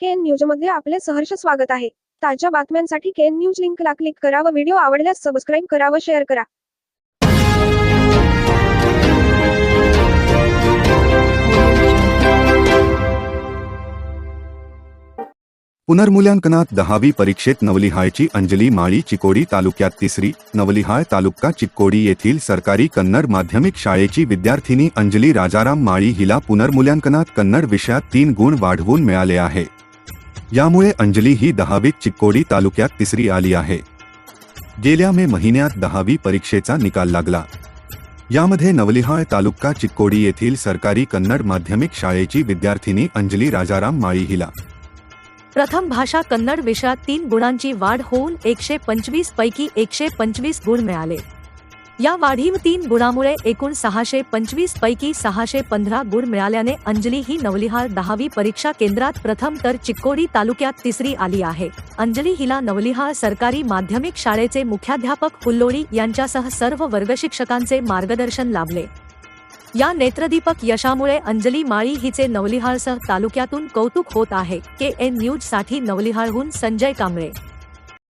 केन न्यूजमध्ये आपले सहर्ष स्वागत आहे. ताज्या बातम्यांसाठी केन न्यूज लिंकला क्लिक करा व व्हिडिओ आवडल्यास सबस्क्राईब करा व शेअर करा. पुनर्मूल्यांकनात दहावी परीक्षेत नवलिहाळची अंजली माळी चिकोडी तालुक्यात तिसरी नवलिहाळ तालुका चिक्कोडी येथील सरकारी कन्नड माध्यमिक शाळेची विद्यार्थिनी अंजली राजाराम माळी हिला पुनर्मूल्यांकनात कन्नड विषयात तीन गुण वाढवून मिळाले आहे. यामुळे अंजली ही दहावीत चिक्कोडी तालुक्यात तिसरी आली आहे. गेल्या मे महिन्यात दहावी परीक्षेचा निकाल लागला. यामध्ये नवलिहाळ तालुका चिक्कोडी येथील सरकारी कन्नड माध्यमिक शाळेची विद्यार्थिनी अंजली राजाराम माळी हिला. प्रथम भाषा कन्नड विषयात तीन गुणांची वाढ होऊन एकशे पंचवीस पैकी एकशे पंचवीस गुण मिळाले. या वाढीव तीन गुणामुळे एकूण सहाशे पंचवीस पैकी सहाशे पंधरा गुण मिळाल्याने अंजली ही नवलिहाळ दहावी परीक्षा केंद्रात प्रथम तर चिक्कोडी तालुक्यात तिसरी आली आहे. अंजली हिला नवलिहाळ सरकारी माध्यमिक शाळेचे मुख्याध्यापक हुल्लोळी यांच्यासह सर्व वर्गशिक्षकांचे मार्गदर्शन लाभले. या नेत्रदीपक यशामुळे अंजली माळी हिचे नवलिहाळसह तालुक्यातून कौतुक होत आहे. के एन न्यूजसाठी नवलिहाळहून संजय कांबळे.